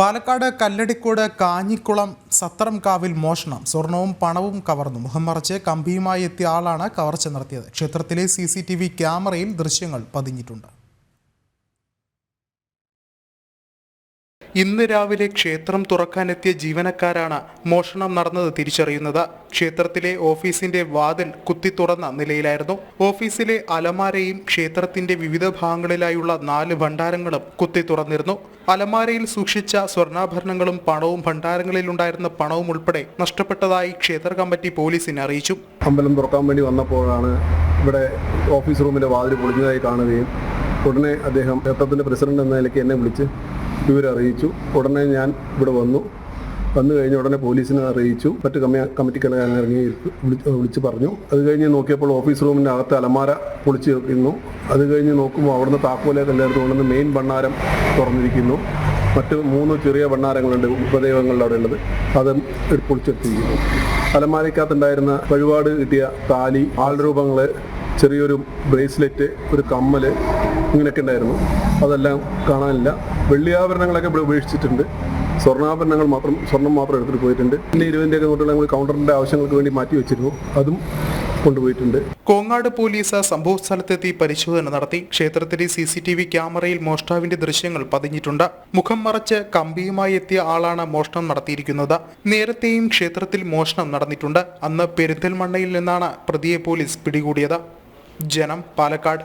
പാലക്കാട് കല്ലടിക്കോട് കാഞ്ഞിക്കുളം സത്രം കാവിൽ മോഷണം. സ്വർണവും പണവും കവർന്നു. മുഖം മറച്ച് കമ്പിയുമായി എത്തിയ ആളാണ് കവർച്ച നടത്തിയത്. ക്ഷേത്രത്തിലെ സി ക്യാമറയിൽ ദൃശ്യങ്ങൾ പതിഞ്ഞിട്ടുണ്ട്. ഇന്ന് രാവിലെ ക്ഷേത്രം തുറക്കാനെത്തിയ ജീവനക്കാരാണ് മോഷണം നടന്നത് തിരിച്ചറിയുന്നത്. ക്ഷേത്രത്തിലെ ഓഫീസിന്റെ വാതിൽ കുത്തി തുറന്ന നിലയിലായിരുന്നു. ഓഫീസിലെ അലമാരയും ക്ഷേത്രത്തിന്റെ വിവിധ ഭാഗങ്ങളിലായുള്ള നാല് ഭണ്ഡാരങ്ങളും കുത്തി തുറന്നിരുന്നു. അലമാരയിൽ സൂക്ഷിച്ച സ്വർണാഭരണങ്ങളും പണവും ഭണ്ഡാരങ്ങളിൽ ഉണ്ടായിരുന്ന പണവും ഉൾപ്പെടെ നഷ്ടപ്പെട്ടതായി ക്ഷേത്ര കമ്മിറ്റി പോലീസിനെ അറിയിച്ചു. അമ്പലം തുറക്കാൻ വേണ്ടി വന്നപ്പോഴാണ് ഇവിടെ ഓഫീസ് റൂമിലെ വാതിൽ പൊളിഞ്ഞതായി കാണുകയും ഉടനെ അദ്ദേഹം ക്ഷേത്രത്തിന്റെ പ്രസിഡന്റ് എന്ന നിലയ്ക്ക് എന്നെ വിളിച്ച് വിവരം അറിയിച്ചു. ഉടനെ ഞാൻ ഇവിടെ വന്നു. വന്നു കഴിഞ്ഞ ഉടനെ പോലീസിനെ അറിയിച്ചു. മറ്റ് കമ്മി കമ്മിറ്റിക്കാരെ ഇറങ്ങി വിളിച്ച് പറഞ്ഞു. അത് കഴിഞ്ഞ് നോക്കിയപ്പോൾ ഓഫീസ് റൂമിന്റെ അകത്ത് അലമാര പൊളിച്ച് വെക്കുന്നു. അത് കഴിഞ്ഞ് നോക്കുമ്പോൾ അവിടുന്ന് താക്കോലൊക്കെ എല്ലായിടത്തും കൊണ്ടുവന്ന് മെയിൻ ഭണ്ണാരം തുറന്നിരിക്കുന്നു. മറ്റ് മൂന്ന് ചെറിയ ഭണ്ണാരങ്ങളുണ്ട് ഉപദൈവങ്ങളുടെ അവിടെ ഉള്ളത്. അതും പൊളിച്ചെത്തിയിരിക്കുന്നു അലമാരയ്ക്കകത്തുണ്ടായിരുന്ന വഴിപാട് കിട്ടിയ താലി ആൾരൂപങ്ങൾ ചെറിയൊരു ബ്രേസ്ലെറ്റ് ഒരു കമ്മൽ ഇങ്ങനെയൊക്കെ ഉണ്ടായിരുന്നു. അതെല്ലാം കാണാനില്ല. വെള്ളിയാഭരണങ്ങളൊക്കെ ഇവിടെ ഉപേക്ഷിച്ചിട്ടുണ്ട്. സ്വർണാഭരണങ്ങൾ മാത്രം സ്വർണം മാത്രം എടുത്തിട്ട് പോയിട്ടുണ്ട്. പിന്നെ ഇരുപതിന്റെയൊക്കെ നോട്ടുകൾ നമ്മൾ കൗണ്ടറിന്റെ ആവശ്യങ്ങൾക്ക് വേണ്ടി മാറ്റി വെച്ചിരുന്നു. അതും കൊണ്ടുപോയിട്ടുണ്ട്. കോങ്ങാട് പോലീസ് സംഭവ സ്ഥലത്തെത്തി പരിശോധന നടത്തി. ക്ഷേത്രത്തിലെ സി സി ടി വി ക്യാമറയിൽ മോഷ്ടാവിന്റെ ദൃശ്യങ്ങൾ പതിഞ്ഞിട്ടുണ്ട്. മുഖം മറച്ച് കമ്പിയുമായി എത്തിയ ആളാണ് മോഷണം നടത്തിയിരിക്കുന്നത്. നേരത്തെയും ക്ഷേത്രത്തിൽ മോഷണം നടന്നിട്ടുണ്ട്. അന്ന് പെരിന്തൽമണ്ണയിൽ നിന്നാണ് പ്രതിയെ പോലീസ് പിടികൂടിയത്. ജനം പാലക്കാട്.